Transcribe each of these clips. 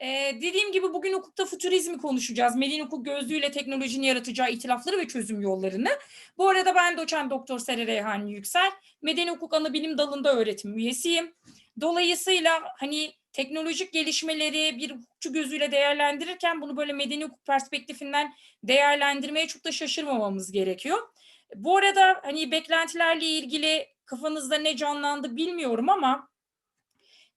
Ee, dediğim gibi bugün hukukta futurizmi konuşacağız. Medeni hukuk gözlüğüyle teknolojinin yaratacağı itilafları ve çözüm yollarını. Bu arada ben doçent doktor Sere Reyhan Yüksel. Medeni hukuk anabilim dalında öğretim üyesiyim. Dolayısıyla hani teknolojik gelişmeleri bir hukukçu gözüyle değerlendirirken bunu böyle medeni hukuk perspektifinden değerlendirmeye çok da şaşırmamamız gerekiyor. Bu arada hani beklentilerle ilgili kafanızda ne canlandı bilmiyorum ama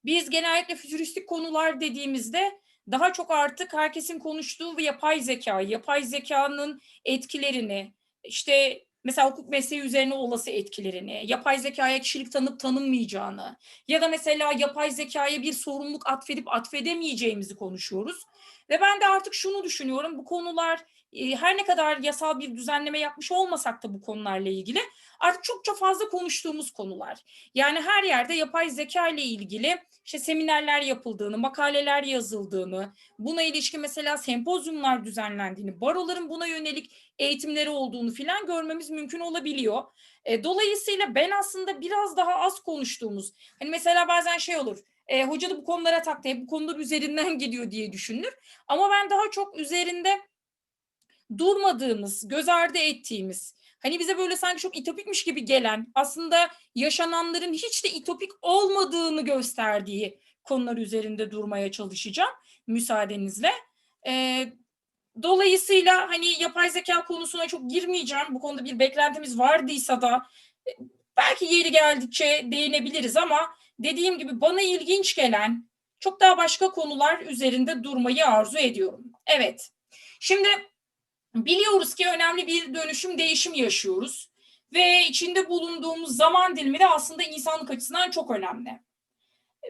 biz genellikle fütüristik konular dediğimizde daha çok artık herkesin konuştuğu yapay zeka, yapay zekanın etkilerini, işte mesela hukuk mesleği üzerine olası etkilerini, yapay zekaya kişilik tanıp tanınmayacağını ya da mesela yapay zekaya bir sorumluluk atfedip atfedemeyeceğimizi konuşuyoruz. Ve ben de artık şunu düşünüyorum, bu konular e, her ne kadar yasal bir düzenleme yapmış olmasak da bu konularla ilgili artık çokça fazla konuştuğumuz konular. Yani her yerde yapay zeka ile ilgili işte seminerler yapıldığını, makaleler yazıldığını, buna ilişkin mesela sempozyumlar düzenlendiğini, baroların buna yönelik eğitimleri olduğunu filan görmemiz mümkün olabiliyor. E, dolayısıyla ben aslında biraz daha az konuştuğumuz, hani mesela bazen şey olur, e, hoca da bu konulara taktı, hep bu konular üzerinden gidiyor diye düşünülür. Ama ben daha çok üzerinde durmadığımız, göz ardı ettiğimiz, hani bize böyle sanki çok itopikmiş gibi gelen, aslında yaşananların hiç de itopik olmadığını gösterdiği konular üzerinde durmaya çalışacağım müsaadenizle. Ee, dolayısıyla hani yapay zeka konusuna çok girmeyeceğim. Bu konuda bir beklentimiz vardıysa da e, belki yeri geldikçe değinebiliriz ama dediğim gibi bana ilginç gelen çok daha başka konular üzerinde durmayı arzu ediyorum. Evet. Şimdi Biliyoruz ki önemli bir dönüşüm, değişim yaşıyoruz ve içinde bulunduğumuz zaman dilimi de aslında insanlık açısından çok önemli.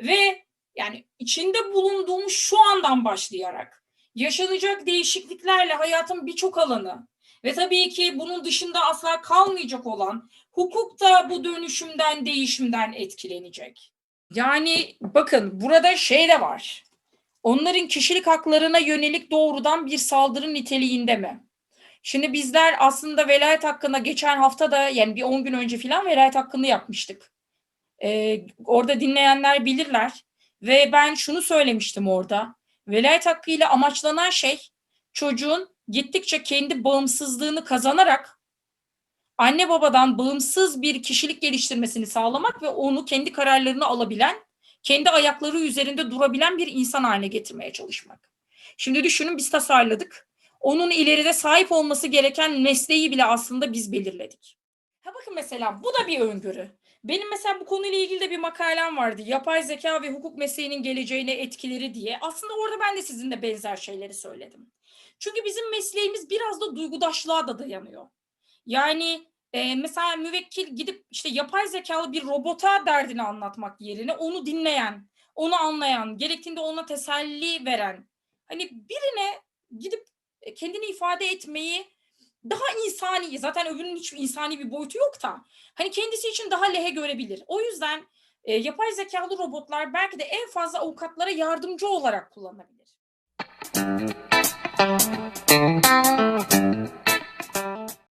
Ve yani içinde bulunduğumuz şu andan başlayarak yaşanacak değişikliklerle hayatın birçok alanı ve tabii ki bunun dışında asla kalmayacak olan hukuk da bu dönüşümden, değişimden etkilenecek. Yani bakın burada şey de var. Onların kişilik haklarına yönelik doğrudan bir saldırı niteliğinde mi? Şimdi bizler aslında velayet hakkında geçen hafta da yani bir 10 gün önce falan velayet hakkını yapmıştık. Ee, orada dinleyenler bilirler. Ve ben şunu söylemiştim orada. Velayet hakkıyla amaçlanan şey çocuğun gittikçe kendi bağımsızlığını kazanarak anne babadan bağımsız bir kişilik geliştirmesini sağlamak ve onu kendi kararlarını alabilen, kendi ayakları üzerinde durabilen bir insan haline getirmeye çalışmak. Şimdi düşünün biz tasarladık onun ileride sahip olması gereken mesleği bile aslında biz belirledik. Ha bakın mesela bu da bir öngörü. Benim mesela bu konuyla ilgili de bir makalem vardı. Yapay zeka ve hukuk mesleğinin geleceğine etkileri diye. Aslında orada ben de sizinle benzer şeyleri söyledim. Çünkü bizim mesleğimiz biraz da duygudaşlığa da dayanıyor. Yani e, mesela müvekkil gidip işte yapay zekalı bir robota derdini anlatmak yerine onu dinleyen, onu anlayan, gerektiğinde ona teselli veren. Hani birine gidip e, kendini ifade etmeyi daha insani, zaten öbürünün hiç insani bir boyutu yok da hani kendisi için daha lehe görebilir. O yüzden e, yapay zekalı robotlar belki de en fazla avukatlara yardımcı olarak kullanılabilir.